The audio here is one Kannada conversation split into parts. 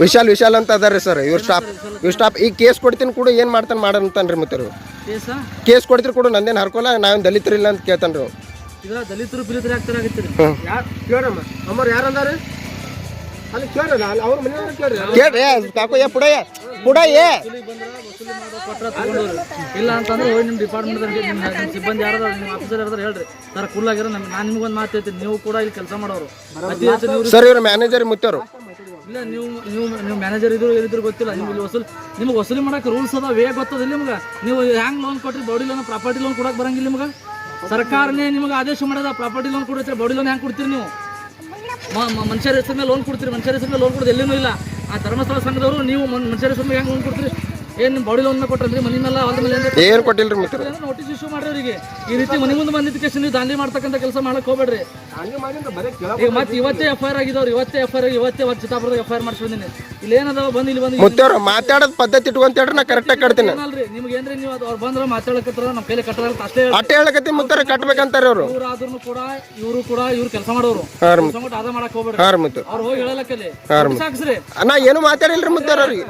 ವಿಶಾಲ್ ವಿಶಾಲ್ ಅಂತ ಅದಾರ ಸರ್. ಇವ್ರ ಸ್ಟಾಪ್ ಇವ್ರ ಸ್ಟಾಪ್ ಈಗ ಕೇಸ್ ಕೊಡ್ತೀನಿ ಕೂಡ ಏನು ಮಾಡ್ತಾನೆ ಮಾಡಂತಾನ್ರಿ ಮತ್ತೆ ಇವ್ರು. ಕೇಸ ಕೊಡ್ತೀರಿ ಕೂಡ ನಂದೇನು ಹರ್ಕೊಲ್ಲ ನಾವೇನು ದಲಿತರಿಲ್ಲ ಅಂತ ಕೇಳ್ತಾನೆ ರೀ ಈಗ ದಲಿತರು ಬಿಲಿತರು ಆಗತ್ತೀರಿ ಯಾರು ಅಮ್ಮರು ಯಾರಂದಾರೆ ಅಲ್ಲಿ ಕೇಳ್ರಿ ಅವ್ರ ಮನೆಯವ್ರು ಕೇಳ್ರಿ. ಕೇಳ್ರಿ ಕಾಕು ಪುಡಯ್ಯ. ತಗೊಂಡವ್ರು ಇಲ್ಲ ಅಂತಂದ್ರೆ ಹೋಗಿ ನಿಮ್ಮ ಡಿಪಾರ್ಟ್ಮೆಂಟ್ ನಿಮ್ಮ ಸಿಬ್ಬಂದಿ ಯಾರಾದ್ರು ನಿಮ್ಮ ಆಫೀಸರ್ ಯಾರಾದ್ರು ಹೇಳ್ರಿ. ಸರ್ ಕುಲ್ಲಾಗಿರೋ ನಮ್ಗೆ ನಾನು ನಿಮ್ಗೊಂದು ಮಾತು ಹೇಳ್ತೀನಿ. ನೀವು ಕೂಡ ಇಲ್ಲಿ ಕೆಲಸ ಮಾಡೋರು. ಅತಿ ಹೆಚ್ಚು ನೀವು ಸರ್ ಇವ್ರ ಮ್ಯಾನೇಜರ್ ಮುತ್ತವ್ರು ಇಲ್ಲ ನೀವು ನೀವು ನೀವು ಮ್ಯಾನೇಜರ್ ಇದ್ರು ಏನಿದ್ರು ಗೊತ್ತಿಲ್ಲ. ನಿಮ್ಗೆ ಇಲ್ಲಿ ವಸೂಲಿ ನಿಮ್ಗೆ ವಸೂಲಿ ಮಾಡಕ್ಕೆ ರೂಲ್ಸ್ ಅದ ವೇ ಗೊತ್ತದಿಲ್ಲ ನಿಮ್ಗೆ? ನೀವು ಹ್ಯಾಂಗ್ ಲೋನ್ ಕೊಟ್ರಿ? ಬಾಡಿ ಲೋನ್ ಪ್ರಾಪರ್ಟಿ ಲೋನ್ ಕೊಡಕ್ಕೆ ಬರಂಗಿಲ್ಲ ನಿಮ್ಗೆ? ಸರ್ಕಾರನೇ ನಿಮ್ಗೆ ಆದೇಶ ಮಾಡಿದ ಪ್ರಾಪರ್ಟಿ ಲೋನ್ ಕೊಡುತ್ತೆ ಬಾಡಿ ಲೋನ್ ಹ್ಯಾಂಗೆ ಕೊಡ್ತೀರಿ ನೀವು? ಮನುಷ್ಯರ ಹೆಸರು ಮೇಲೆ ಲೋನ್ ಕೊಡ್ತೀರಿ. ಮನುಷ್ಯರ ಹೆಸರು ಮೇಲೆ ಲೋನ್ ಕೊಡೋದು ಎಲ್ಲೇನೂ ಇಲ್ಲ. ಆ ಧರ್ಮಸ್ಥಳ ಸಂಘದವರು ನೀವು ಮನ್- ಮನುಷ್ಯರ ಹೆಂಗೆ ಲೋನ್ ಕೊಡ್ತೀರಿ ಏನು ಬಾಡಿ ಲೋನ್ ಕೊಟ್ಟಲ್ರಿ ಮನೆ ಮೇಲೆ ಹೊಲದ ಮೇಲೆ ಏನು ಕೊಟ್ಟಿಲ್ರಿ ಮುತ್ತರು ನೋಟಿಸ್ ಇಶ್ಯೂ ಮಾಡ್ರಿ ಅವರಿಗೆ? ಈ ರೀತಿ ಮನೆ ಮುಂದೆ ಬಂದಿದ್ದಕ್ಕೆ ನೀವು ದಾಂಧಿ ಮಾಡ್ತಕ್ಕಂಥ ಕೆಲಸ ಮಾಡಕ್ ಹೋಗ್ಬೇಡ್ರಿ. ಈಗ ಮತ್ತೆ ಇವತ್ತೇ ಎಫ್ ಐ ಆರ್ ಆಗಿದವ್ರು ಇವತ್ತೇ ಎಫ್ ಐ ಆರ್ ಇವತ್ತೇ ಒಂದು ಚಿತ್ತಾಪುರದ ಎಫ್ ಐ ಆರ್ ಮಾಡಿಸ್ಬಂದಿನಿ ಇಲ್ಲಿ ಏನದಾವ ಬಂದು ಇಲ್ಲಿ ಬಂದು ಮುತ್ತವ್ರು ಮಾತಾಡೋದು ಪದ್ಧತಿ ಇಟ್ಕೊಂತ ಹೇಳ್ರಿ ನಾ ಕರೆಕ್ಟಾಗಿ ಕಟ್ತೀನಿ. ಅಲ್ರಿ ನಿಮ್ಗೆ ಏನ್ರಿ ನೀವು ಅದು ಅವ್ರು ಬಂದ್ರೆ ಮಾತಾಡಕತ್ತಾರ ನಮ್ಮ ಕೈಲಿ ಅಂತ ಅಷ್ಟೇ ಅಟ್ಟೆ ಹೇಳಕತ್ತಿ ಮುತ್ತರ ಕಟ್ಬೇಕಂತಾರೆ ಅವ್ರು ಇವ್ರು. ಆದ್ರೂ ಕೂಡ ಇವರು ಕೂಡ ಇವ್ರು ಕೆಲಸ ಮಾಡೋರು. ಕೆಲಸ ಆದ ಮಾಡಕ್ ಹೋಗ್ಬೇಡ್ರಿ. ಹಾಂ ಮುತ್ತು ಅವ್ರು ಹೋಗಿ ಹೇಳಲಕ್ಕಲ್ಲಿ. ಸಾಕ್ಸ್ರಿ. ನಾ ಏನು ಮಾತಾಡಿಲ್ರಿ ಮುತ್ತವ್ರ ಅವ್ರಿಗೆ?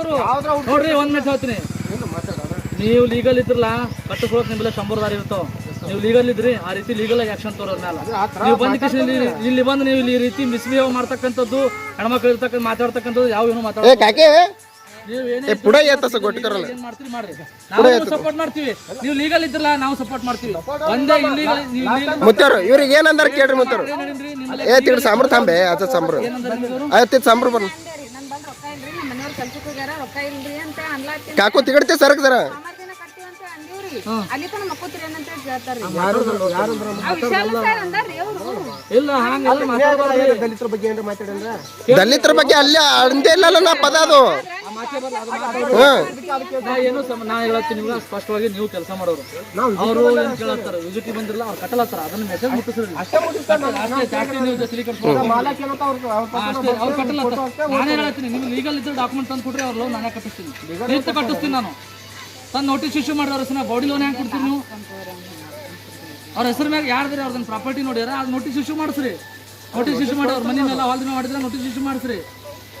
ಅವರು. ನೋಡ್ರಿ ಒಂದ್ ಮಿನಿಟ್ ಹೇಳ್ತೀನಿ. ನೀವು ಲೀಗಲ್ ಇದ್ರಲ್ಲ ಕಟ್ಟಿಸ್ಕೊಳಕ್ ನಿಮ್ಮೆಲ್ಲ ಶಂಬರ್ದಾರಿ ಇರ್ತಾವ ನೀವು ಲೀಗಲ್ ಇದ್ರಿ ಆ ರೀತಿ ಲೀಗಲ್ ಆಗಿ ಆಕ್ಷನ್ ತೋರೋದ್ ಮೇಲೆ ನೀವು ಬಂದ ಇಲ್ಲಿ ಇಲ್ಲಿ ಬಂದು ನೀವು ಇಲ್ಲಿ ಈ ರೀತಿ ಮಿಸ್ಬಿಹೇವ್ ಮಾಡ್ತಕ್ಕಂಥದ್ದು ಹೆಣ್ಮಕ್ಳು ಇರ್ತಕ್ಕಂಥ ಮಾತಾಡ್ತಕ್ಕಂಥದ್ದು ಯಾವ ಏನು ಏ ಮಾತಾಡ ಕಾಕೆ ನೀವು ಏನೇ ಏ ಪುಡ ಎತ್ತಸ ಕೊಟ್ಟಿದ್ದಾರಲ್ಲ ಏನ್ ನಾವು ಸಪೋರ್ಟ್ ಮಾಡ್ತೀವಿ. ನೀವು ಲೀಗಲ್ ಇದ್ರಲ್ಲ ನಾವು ಸಪೋರ್ಟ್ ಮಾಡ್ತೀವಿ. ಒಂದೇ ಇಲ್ಲಿಗಲ್ ಮುತ್ತವ್ರು ಇವ್ರಿಗೆ ಏನಂದಾರ ಕೇಳ್ರಿ ಮುತ್ತವ್ರು ಏ ತಿಳಿ ಸಾಂಬ್ರ ತಾಂಬೆ ಅದ ಸಾಂಬ್ರ. ಆಯ್ತು ಸಾಂಬ್ರ ಬರ್ರಿ ನನ್ ಬಂದ್ ರೊಕ್ಕ ಇಲ್ರಿ ನಮ್ಮ ಮನೆಯವ್ರ ಕೆಲ್ಸಕ್ಕೆ ಹೋಗ್ಯಾರ ರೊಕ್ಕ ಇಲ್ರಿ ಅಂತ ಅನ್ಲಾತೀನಿ ಕಾಕು ಸರಕ್ ಸರ್ಕದಾರ ದಿನ ಕಟ್ತೀವಿ ಅಂತ ಅಂದಿವ್ರಿ. ಅಲ್ಲಿ ತನ ಮಕ್ಕೋತೀರಿ ಏನಂತ ಕೇಳ್ತಾರ್ರಿ ಆ ವಿಶಾಲ ಸರ್ ಅಂದಾರ್ರಿ. ದಲಿತರ ಬಗ್ಗೆ ಏನಾರ ಮಾತಾಡಂದ್ರ ದಲಿತರ ಬಗ್ಗೆ ಅಲ್ಲಿ ಅಂದೇ ಇಲ್ಲಲ್ಲ ನಾ ಪದ ಅದು. ಮಾತೇ ಬರಲ್ಲ ಅದು ಮಾತಾಡ ನಾ ಏನು ಸಮ- ನಾ ಹೇಳ್ತೀನಿ ನಿಮ್ಗೆ ಸ್ಪಷ್ಟವಾಗಿ ನೀವು ಕೆಲಸ ಮಾಡೋರು. ಅವರು ಏನ್ ಕೇಳತ್ತಾರ? ವಿಜಿಟಿ ಬಂದಿರಲ್ಲ ಅವ್ರು ಕಟ್ಟಲತ್ತಾರ? ಅದನ್ನ ಮೆಸೇಜ್ ಮುಟ್ಟಿಸ್ರಿ. ಅಷ್ಟೇ ಜಾಸ್ತಿ ನೀವು ತಲೆ ಕೆಡ್ಸ್ಕೊಳಲ್ಲ. ಅವ್ರು ಹಾ, ಅಷ್ಟೇ ಅವ್ರು ಕಟ್ಟಲತ್ತಾರ. ನಾನೇ ಹೇಳ್ತೀನಿ ನಿಮ್ಗೆ ಲೀಗಲ್ ಇದ್ರೆ ಡಾಕ್ಯುಮೆಂಟ್ ತಂದು ಕೊಟ್ರೆ ಅವ್ರ ಲೋನ್ ನಾನೇ ಕಟ್ಟಿಸ್ತೀನಿ. ಕಟ್ಟಿಸ್ತೀನಿ ನಾನು. ತಂದು ನೋಟಿಸ್ ಇಶ್ಯೂ ಮಾಡಿದ್ರೆ ಬಾಡಿ ಲೋನ್ ಹೆಂಗೆ ಕೊಡ್ತೀನಿ ನೀವು? ಅವ್ರ ಹೆಸರು ಮ್ಯಾಗ ಯಾರ್ದ್ರಿ ಅವ್ರದ್ದು ಪ್ರಾಪರ್ಟಿ ನೋಡ್ಯಾರ ಅದು ನೋಟಿಸ್ ಇಶ್ಯೂ ಮಾಡಿಸ್ರಿ. ನೋಟಿಸ್ ಇಶ್ಯೂ ಮಾಡಿ ಅವ್ರ ಮನೆ ಮೇಲೆ ಹೊಲ್ದ ಮೇಲೆ ಮಾಡಿದ್ರೆ ನೋಟಿಸ್ ಇಶ್ಯೂ ಮಾಡಿಸ್ರಿ.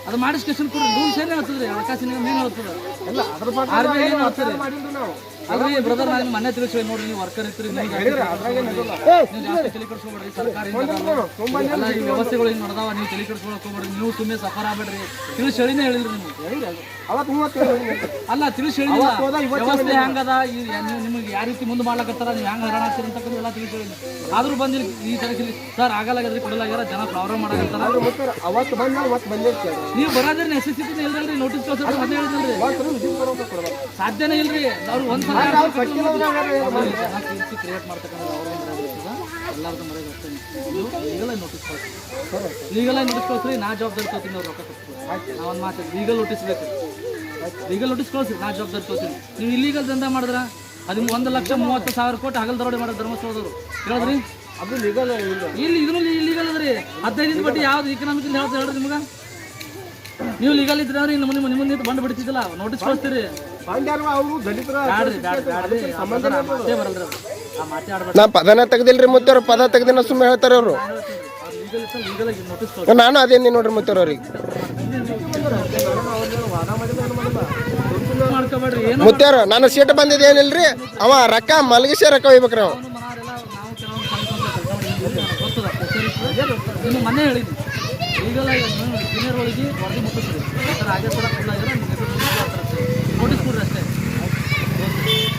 ಅದು ಮಾಡಿಸ್ಕೇಶನ್ ಕೊಡ್ರಿ. ರೂಲ್ಸ್ ಏನೇ ಹೇಳ್ತದ್ರಿ? ಹಣಕಾಸಿನ ಏನು ಹೇಳ್ತದ. ಆರ್ ಬಿ ಐ ಏನು ಹೇಳ್ತದೆ ಅಲ್ರಿ ಬ್ರದರ್ ನಾನು ಮನೆ ತಿಳಿಸಿ ನೋಡ್ರಿ ನೀವು ವರ್ಕರ್ ತಲೆ ಸರ್ಕಾರ ವ್ಯವಸ್ಥೆಗಳು ಹಿಂಗ್ ನಡೆದಾವ ನೀವು ತಲೆ ಕೆಡಿಸ್ಕೊಳಕ್ ಹೋಗ್ಬೇಡ್ರಿ ನೀವು ಸುಮ್ಮನೆ ಸಫರ್ ಆಗ್ಬೇಡ್ರಿ. ತಿಳಿಸಿ ಹೇಳಿನೇ ಹೇಳಿದ್ರಿ ನೀವು. ಅಲ್ಲ ತಿಳಿಸಿ ಹೇಳಿಲ್ಲ. ವ್ಯವಸ್ಥೆ ಹೆಂಗದ ನೀವು ನಿಮಗೆ ಯಾವ ರೀತಿ ಮುಂದೆ ಮಾಡ್ಲಕತ್ತಾರ ನೀವು ಹೆಂಗ್ ಹೈರಾಣ ಆಗ್ತೀರಿ ಅಂತಕ್ಕಂಥ ಎಲ್ಲ ತಿಳಿಸಿ ಆದ್ರೂ ಬಂದಿಲ್ಲ ಈ ತರಕಿಲಿ ಸರ್ ಆಗಲಾಗದ್ರಿ ಕೊಡಲಾಗ್ಯಾರ ಜನ ಪ್ರಾಬ್ಲಮ್ ಮಾಡಕತ್ತಾರ. ಅವತ್ತು ಬಂದ ಅವತ್ತು ನೀವು ಬರೋದ್ರ ನೆಸೆಸಿಟಿ ಇಲ್ರಿ ನೋಟಿಸ್ ಕಳ್ಸೋದು ಹೇಳಿದ್ರಿ ಸಾಧ್ಯನೇ ಇಲ್ರಿ. ಅವ್ರು ಒಂದ್ಸಲ ಕ್ರಿಯೇಟ್ ಮಾಡ್ತಕ್ಕಂಥ ಲೀಗಲ್ ನೋಟಿಸ್ ಕಳ್ಸಿ ಲೀಗಲ್ ನೋಟಿಸ್ ಕಳ್ಸ್ರಿ ನಾ ಜವಾಬ್ದಾರಿ ತಗೋತೀನಿ ಅವ್ರು ರೊಕ್ಕ ಕಟ್ಸ್ರಿ ನಾ ಒಂದು ಮಾತು ಲೀಗಲ್ ನೋಟಿಸ್ ಬೇಕು. ಲೀಗಲ್ ನೋಟಿಸ್ ಕಳ್ಸ್ರಿ ನಾ ಜವಾಬ್ದಾರಿ ತೋತೀನಿ. ನೀವು ಇಲ್ಲೀಗಲ್ ದಂಧ ಮಾಡಿದ್ರ? ಅದು ಒಂದು ಲಕ್ಷ ಮೂವತ್ತು ಸಾವಿರ ಕೋಟಿ ಹಗಲ್ ದರೋಡೆ ಮಾಡೋದು ಧರ್ಮಸ್ಥಳದವರು. ಹೇಳಿದ್ರಿ ಅದು ಲೀಗಲ್ ಇಲ್ಲ ಇದನ್ನು ಇಲ್ಲಿಗಲ್ ಅದ್ರಿ. ಹದಿನೈದು ಬಡ್ಡಿ ಯಾವ್ದು ಇಕನಾಮಿಕ್ ಹೇಳ್ತಾರೆ ಹೇಳ್ರಿ ನಿಮ್ಗೆ? ನೀವು ಲೀಗಲ್ ಇದ್ರೆ ಅಂದ್ರೆ ನಿಮ್ಮ ನಿಮ್ಮ ನಿಂತು ಬಂದು ಬಿಡ್ತಿದ್ದಿಲ್ಲ. ನೋಟಿಸ್ ಕಳಿಸ್ತೀರಿ ಅವರು? ದಲಿತರ ನಾ ಪದನ ತೆಗ್ದಿಲ್ರಿ ಮುತ್ತವ್ರ ಪದ ತೆಗ್ದಿನ ಸುಮ್ಮನೆ ಹೇಳ್ತಾರ ಅವರು. ನಾನು ಅದೇನಿ ನೋಡ್ರಿ ಮುತ್ತವ್ರ ಅವ್ರಿಗೆ? ಮುತ್ತವ್ರ ನಾನು ಸೀಟ್ ಬಂದಿದ್ದು ಏನಿಲ್ರಿ? ಅವ ರೊಕ್ಕ ಮಲಗಿಸಿ ರೊಕ್ಕ ಒಯ್ಬೇಕ್ರಿ ಅವ. ಹೇಳಿದ್ವಿ. ಜೂನಿಯರ್ ಒಳಗೆ ವರದಿ ಮುಟ್ಟಿಸ್ರಿ ಕೂಡ नोटिस पूर्ण रस्ते